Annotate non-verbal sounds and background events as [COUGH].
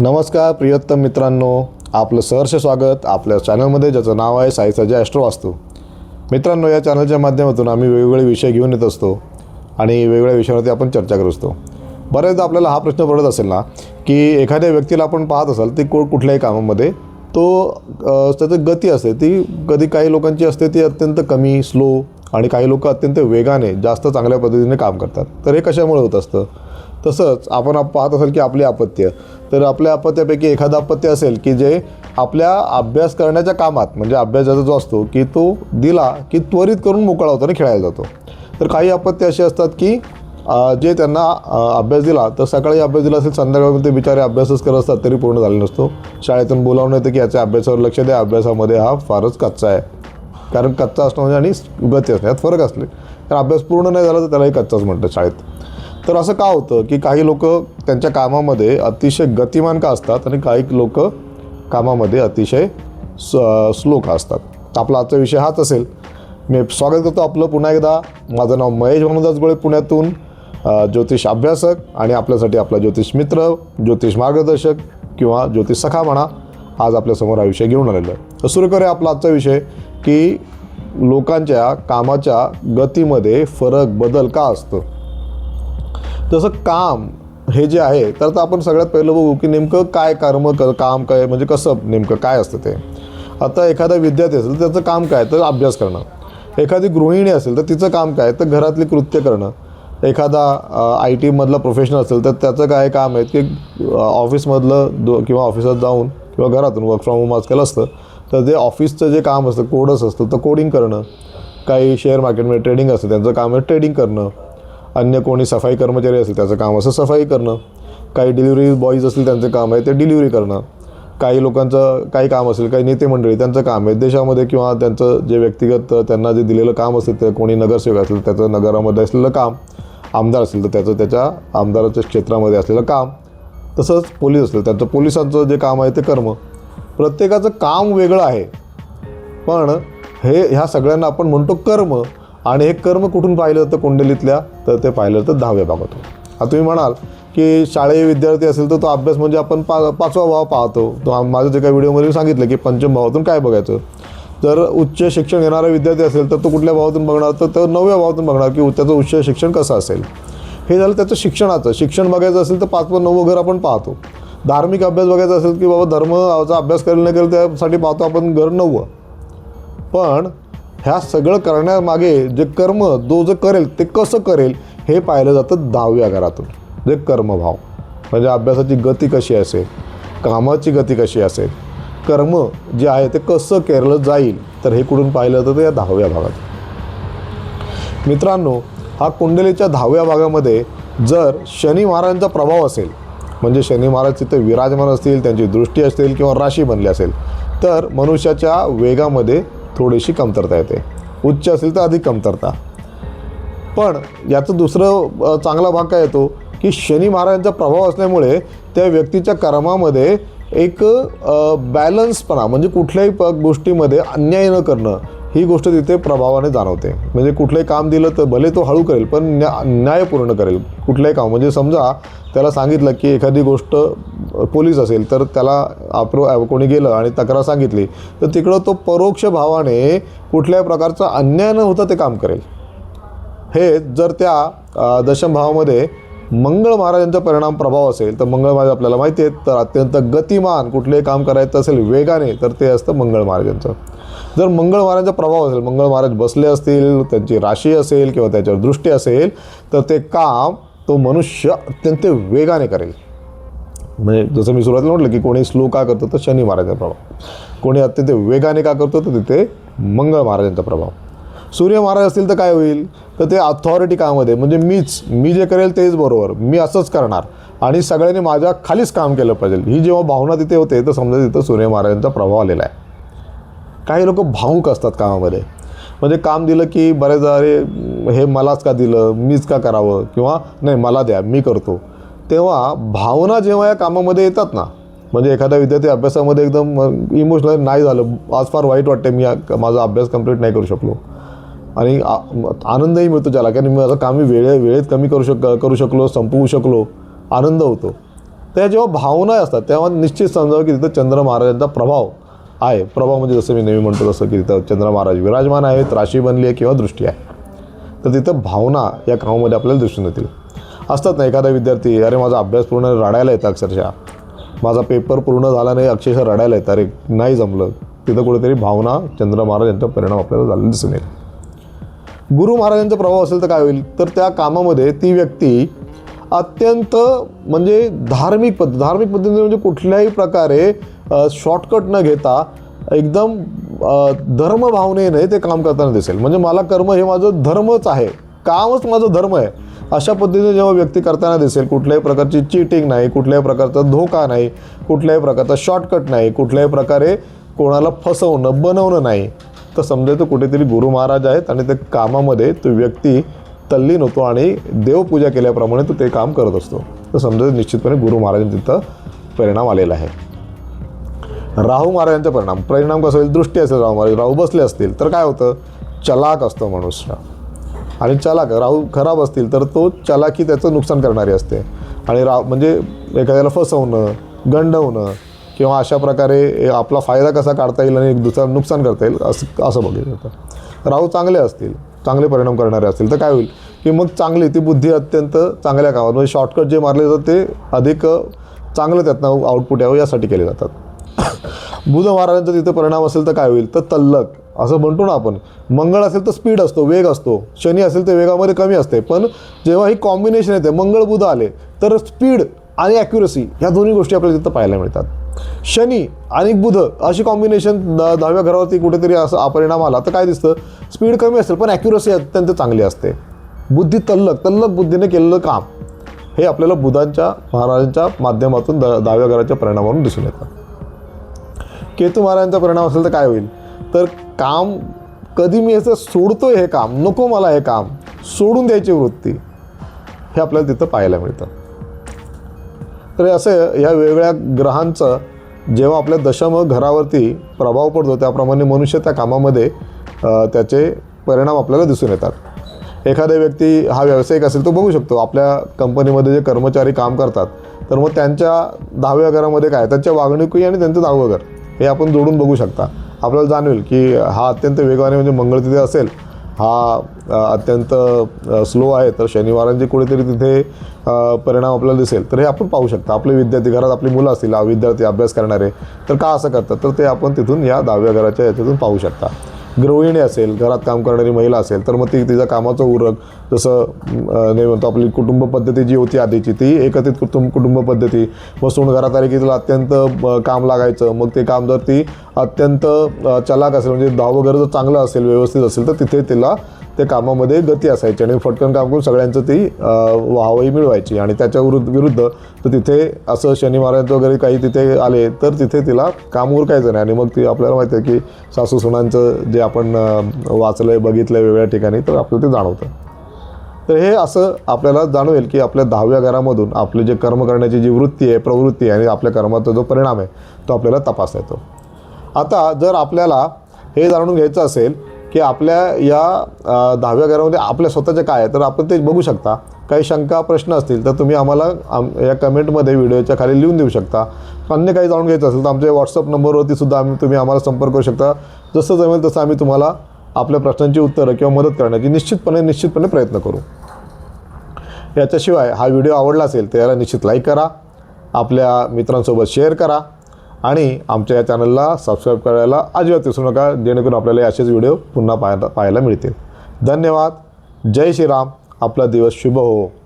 नमस्कार प्रियत्तम मित्रांनो. आपलं सहर्ष स्वागत. आपल्या चॅनलमध्ये ज्याचं नाव आहे साई सजा ॲस्ट्रो वास्तू मित्रांनो या चॅनलच्या माध्यमातून आम्ही वेगवेगळे विषय घेऊन येत असतो आणि वेगवेगळ्या विषयावरती आपण चर्चा करत असतो. बऱ्याचदा आपल्याला हा प्रश्न पडत असेल ना की एखाद्या व्यक्तीला आपण पाहत असाल ती को कुठल्याही कामामध्ये तो त्याची गती असते. ती कधी काही लोकांची असते ती अत्यंत कमी स्लो आणि काही लोक अत्यंत वेगाने जास्त चांगल्या पद्धतीने काम करतात. तर हे कशामुळे होत असतं? तसंच आपण आप- पाहत असाल की आपली अपत्य. तर आपल्या अपत्यापैकी एखादं अपत्य असेल की जे आपल्या अभ्यास करण्याच्या कामात म्हणजे अभ्यासाचा जो असतो की तो दिला की त्वरित करून मोकळा होतो आणि खेळायला जातो. तर काही अपत्य असे असतात की जे त्यांना अभ्यास दिला तर सकाळी अभ्यास दिला असेल संध्याकाळी ते बिचारे अभ्यासच करत असतात तरी पूर्ण झाले नसतो. शाळेतून बोलावणं येतं की याच्या अभ्यासावर लक्ष द्या अभ्यासामध्ये हा फारच कच्चा आहे. कारण कच्चा असणं म्हणजे आणि गती असणं यात फरक असले. तर अभ्यास पूर्ण नाही झाला तर त्यालाही कच्चाच म्हणतात शाळेत. तर असं का होतं की काही लोक त्यांच्या कामामध्ये अतिशय गतिमान का असतात आणि काही लोक कामामध्ये अतिशय स स्लो का असतात. आपला आजचा विषय हाच असेल. मी स्वागत करतो आपलं पुन्हा एकदा. माझं नाव महेश भानुदास गोळे पुण्यातून ज्योतिष अभ्यासक आणि आपल्यासाठी आपला ज्योतिष मित्र ज्योतिष मार्गदर्शक किंवा ज्योतिष सखा म्हणा आज आपल्यासमोर हा विषय घेऊन आलेला आहे. तर सुरू करूया आपला आजचा विषय. की लोकांच्या कामाच्या गतीमध्ये फरक बदल का असतो? तसं काम हे जे आहे तर आता आपण सगळ्यात पहिलं बघू की नेमकं काय कर्म क काम काय म्हणजे कसं नेमकं काय असतं ते. आता एखादा विद्यार्थी असेल तर त्याचं काम काय? तर अभ्यास करणं. एखादी गृहिणी असेल तर तिचं काम काय? तर घरातली कृत्य करणं. एखादा आय टीमधला प्रोफेशनल असेल तर त्याचं काय काम आहे? की ऑफिसमधलं दो किंवा ऑफिसात जाऊन किंवा घरातून वर्क फ्रॉम होम आजकाल असतं. तर ते ऑफिसचं जे काम असतं कोडच असतं तर कोडिंग करणं. काही शेअर मार्केटमध्ये ट्रेडिंग असतं त्यांचं काम आहे ट्रेडिंग करणं. अन्य कोणी सफाई कर्मचारी असेल त्याचं काम असं सफाई करणं. काही डिलिव्हरी बॉईज असतील त्यांचं काम आहे ते डिलिव्हरी करणं. काही लोकांचं काही काम असेल काही नेते मंडळी त्यांचं काम आहे देशामध्ये किंवा त्यांचं जे व्यक्तिगत त्यांना जे दिलेलं काम असेल ते कोणी नगरसेवक असेल त्याचं नगरामध्ये असलेलं काम. आमदार असेल तर त्याचं त्याच्या आमदाराच्या क्षेत्रामध्ये असलेलं काम. तसंच पोलीस असेल त्यांचं पोलिसांचं जे काम आहे ते कर्म. प्रत्येकाचं काम वेगळं आहे. पण हे ह्या सगळ्यांना आपण म्हणतो कर्म आणि हे कर्म कुठून पाहिलं तर कुंडलीतल्या? तर ते पाहिलं तर दहाव्या भागातून. आता तुम्ही म्हणाल की शाळेय विद्यार्थी असेल तर तो अभ्यास म्हणजे आपण पा पाचवा भाव पाहतो. तो माझं जे काही व्हिडिओमध्ये मी सांगितलं की पंचम भावातून काय बघायचं? जर उच्च शिक्षण घेणारा विद्यार्थी असेल तर तो कुठल्या भावातून बघणार? तर तो नवव्या भावातून बघणार की त्याचं उच्च शिक्षण कसं असेल? हे झालं त्याचं शिक्षणाचं. शिक्षण बघायचं असेल तर पाचवं व नववं घर आपण पाहतो. धार्मिक अभ्यास बघायचा असेल की बाबा धर्माचा अभ्यास करेल नाही करेल त्यासाठी पाहतो आपण घर नववं पण ह्या सगळं करण्यामागे जे कर्म जो जो करेल ते कसं करेल हे पाहिलं जातं दहाव्या घरातून. जे कर्मभाव म्हणजे अभ्यासाची गती कशी असेल कामाची गती कशी असेल कर्म जे आहे ते कसं केलं जाईल तर हे कुठून पाहिलं जातं? तर या दहाव्या भागात मित्रांनो हा कुंडलीच्या दहाव्या भागामध्ये जर शनी महाराजांचा प्रभाव असेल म्हणजे शनी महाराज तिथे विराजमान असतील त्यांची दृष्टी असतील किंवा राशी बनली असेल तर मनुष्याच्या वेगामध्ये थोडीशी कमतरता येते. उच्च असेल तर अधिक कमतरता. पण याचं दुसरं चांगला भाग काय येतो की शनी महाराजांचा प्रभाव असल्यामुळे त्या व्यक्तीच्या कर्मामध्ये एक बॅलन्सपणा म्हणजे कुठल्याही प गोष्टीमध्ये अन्याय न करणं ही गोष्ट तिथे प्रभावाने जाणवते. म्हणजे कुठलंही काम दिलं तर भले तो हळू करेल पण न्या न्यायपूर्ण करेल. कुठलंही काम. म्हणजे समजा त्याला सांगितलं की एखादी गोष्ट पोलीस असेल तर त्याला अप्रो कोणी गेलं आणि तक्रार सांगितली तर तिकडं तो परोक्ष भावाने कुठल्याही प्रकारचा अन्याय न होता ते काम करेल. हे जर त्या दशम भावामध्ये मंगळ महाराजांचा परिणाम प्रभाव असेल तर मंगळ महाराज आपल्याला माहिती आहेत तर अत्यंत गतिमान कुठलेही काम करायचं असेल वेगाने तर ते असतं मंगळ महाराजांचं. जर मंगळ महाराजांचा प्रभाव असेल मंगळ महाराज बसले असतील त्यांची राशी असेल किंवा त्याच्यावर दृष्टी असेल तर ते काम तो मनुष्य अत्यंत वेगाने करेल. म्हणजे जसं मी सुरुवातीला म्हटलं की कोणी स्लो का करतो तर शनी महाराजांचा प्रभाव. कोणी अत्यंत वेगाने का करतो तर तिथे मंगळ महाराजांचा प्रभाव. सूर्य महाराज असतील तर काय होईल? तर ते अथॉरिटी कामध्ये म्हणजे मीच मी जे करेल तेच बरोबर. मी असंच करणार. आणि सगळ्यांनी माझ्या खालीच काम केलं पाहिजे. ही जेव्हा भावना तिथे होते तर समजा तिथं सूर्य महाराजांचा प्रभाव आलेला आहे. काही लोक भावूक असतात कामामध्ये. म्हणजे काम दिलं की बरेचदा अरे हे मलाच का दिलं? मीच का करावं? किंवा नाही मला द्या मी करतो. तेव्हा भावना जेव्हा या कामामध्ये येतात ना म्हणजे एखादा विद्यार्थी अभ्यासामध्ये एकदम इमोशनल नाही झालं आज फार वाईट वाटते मी माझा अभ्यास कंप्लीट नाही करू शकलो. आणि आ- आनंदही मिळतो ज्याला. कारण मी माझं काम मी वेळे वेळेत कमी करू शक करू शकलो संपवू शकलो आनंद होतो. त्या जेव्हा भावना असतात तेव्हा निश्चित समजावं की तिथं चंद्र महाराजांचा प्रभाव आहे. प्रभाव म्हणजे जसं मी नेहमी म्हणतो तसं की तिथं चंद्र महाराज विराजमान आहेत राशी बनली आहे किंवा दृष्टी आहे. तर तिथं भावना या कामामध्ये आपल्याला दिसून येतील. असतात ना एखादा विद्यार्थी अरे माझा अभ्यास पूर्ण रडायला येतं अक्षरशः. माझा पेपर पूर्ण झाला नाही अक्षरशः रडायला येतं. अरे नाही जमलं. तिथं कुठेतरी भावना चंद्र महाराज यांचा परिणाम आपल्याला झालेला दिसून येईल. गुरु महाराजांचा प्रभाव असेल तर काय होईल? तर त्या कामामध्ये ती व्यक्ती अत्यंत म्हणजे धार्मिक पद्धत धार्मिक पद्धतीने म्हणजे कुठल्याही प्रकारे शॉर्टकट न घेता एकदम धर्मभावनेने ते काम करताना दिसेल. म्हणजे मला कर्म हे माझं धर्मच आहे. कामच माझं धर्म आहे. अशा पद्धतीने जेव्हा व्यक्ती करताना दिसेल कुठल्याही प्रकारची चीटिंग नाही कुठल्याही प्रकारचा धोका नाही कुठल्याही प्रकारचा शॉर्टकट नाही कुठल्याही प्रकारे कोणाला फसवणं बनवणं नाही तर समजायचं कुठेतरी गुरु महाराज आहेत आणि त्या कामामध्ये तो व्यक्ती तल्लीन होतो आणि देवपूजा केल्याप्रमाणे तो ते काम करत असतो. तर समजायचं निश्चितपणे गुरु महाराजांनी तिथं परिणाम आलेला आहे. राहू महाराजांचा परिणाम. परिणाम कसा होईल? दृष्टी असेल राहू महाराज. राहू बसले असतील तर काय होतं? चलाक असतो माणूस. आणि चलाक राहू खराब असतील तर तो चलाकी त्याचं नुकसान करणारी असते. आणि राव म्हणजे एखाद्याला फसवणं गंडवणं किंवा अशा प्रकारे आपला फायदा कसा काढता येईल आणि एक दुसरा नुकसान करता येईल असं असं बघितलं जातं राहू चांगले असतील चांगले परिणाम करणारे असतील तर काय होईल? की मग चांगली ती बुद्धी अत्यंत चांगल्या कामात म्हणजे शॉर्टकट जे मारले जातात ते अधिक चांगलं त्यातनं आउटपुट यावं यासाठी केले जातात. [COUGHS] बुध महाराजांचा तिथे परिणाम असेल तर काय होईल? तर तल्लक असं म्हणतो ना आपण. मंगळ असेल तर स्पीड असतो वेग असतो. शनी असेल तर वेगामध्ये कमी असते. पण जेव्हा ही कॉम्बिनेशन येते मंगळ बुध आले तर स्पीड आणि ॲक्युरसी ह्या दोन्ही गोष्टी आपल्याला तिथं पाहायला मिळतात. शनी आणि बुध अशी कॉम्बिनेशन द दहाव्या घरावरती कुठेतरी असं परिणाम आला. तर काय दिसतं? स्पीड कमी असेल पण ॲक्युरसी अत्यंत चांगली असते. बुद्धी तल्लक तल्लक बुद्धीने केलेलं काम हे आपल्याला बुधांच्या महाराजांच्या माध्यमातून द दहाव्या घराच्या परिणामावरून दिसून येतं. केतू महाराजांचा परिणाम असेल तर काय होईल? तर काम कधी मी असं सोडतोय हे काम नको मला हे काम सोडून द्यायची वृत्ती हे आपल्याला तिथं पाहायला मिळतं. तर असं या वेगवेगळ्या ग्रहांचं जेव्हा आपल्या दशम घरावरती प्रभाव पडतो त्याप्रमाणे मनुष्य त्या कामामध्ये त्याचे परिणाम आपल्याला दिसून येतात. एखादा व्यक्ती हा व्यावसायिक असेल तो बघू शकतो आपल्या कंपनीमध्ये जे कर्मचारी काम करतात तर मग त्यांच्या दहाव्या घरामध्ये काय त्यांच्या वागणुकी आणि त्यांचं दहावं घर हे आपण जोडून बघू शकता. आपल्याला जाणवेल की हा अत्यंत वेगवाने म्हणजे मंगळ तिथे असेल हा अत्यंत स्लो आहे. तर शनिवारांचे कुठेतरी तिथे परिणाम आपल्याला दिसेल. तर हे आपण पाहू शकता. आपले विद्यार्थी घरात आपली मुलं असतील विद्यार्थी अभ्यास करणारे तर का असं करतात? तर ते आपण तिथून या दहाव्या घराच्या याच्यातून पाहू शकता. गृहिणी असेल घरात काम करणारी महिला असेल तर मग ती तिचा कामाचं उरक जसं नाही म्हणतो आपली कुटुंब पद्धती जी होती आधीची ती एकत्रित कुटुंब कुटुंब पद्धती. बसून घरात आली की तिला अत्यंत काम लागायचं. मग ते काम जर ती अत्यंत चलाक असेल म्हणजे धाव वगैरे जर चांगलं असेल व्यवस्थित असेल तर तिथे तिला त्या कामामध्ये गती असायची आणि फटकन काम करून सगळ्यांचं ती अ, वाहवाही मिळवायची आणि त्याच्या विरुद्ध विरुद्ध तर तिथे असं शनी महाराजांचं वगैरे काही तिथे आले तर तिथे तिला काम उरकायचं नाही. आणि मग ती आपल्याला माहिती आहे की सासू सुनांचं जे आपण अ, वाचलंय बघितलंय वेगवेगळ्या ठिकाणी तर आपल्याला ते जाणवतं. तर हे असं आपल्याला जाणवेल की आपल्या दहाव्या घरामधून आपले जे कर्म करण्याची जी वृत्ती आहे प्रवृत्ती आहे आणि आपल्या कर्माचा जो परिणाम आहे तो आपल्याला तपासता येतो. आता जर आपल्याला हे जाणून घ्यायचं असेल की आपल्या या दहाव्या घरामध्ये आपल्या स्वतःचे काय आहे तर आपण ते बघू शकता. काही शंका प्रश्न असतील तर तुम्ही आम्हाला आम या कमेंटमध्ये व्हिडिओच्या खाली लिहून देऊ शकता. अन्य काही जाणून घ्यायचं असेल तर आमच्या व्हॉट्सअप नंबरवरती सुद्धा आम्ही तुम्ही आम्हाला संपर्क करू शकता. जसं जमेल तसं आम्ही तुम्हाला आपल्या प्रश्नांची उत्तरं किंवा मदत करण्याची निश्चितपणे निश्चितपणे प्रयत्न करू. याच्याशिवाय हा व्हिडिओ आवडला असेल तर याला निश्चित लाईक करा. आपल्या मित्रांसोबत शेअर करा. आणि आमच्या या चॅनलला सबस्क्राईब करायला अजिबात विसरू नका जेणेकरून आपल्याला असेच व्हिडिओ पुन्हा पाहायला पाहायला मिळतील. धन्यवाद. जय श्रीराम. आपला दिवस शुभ हो.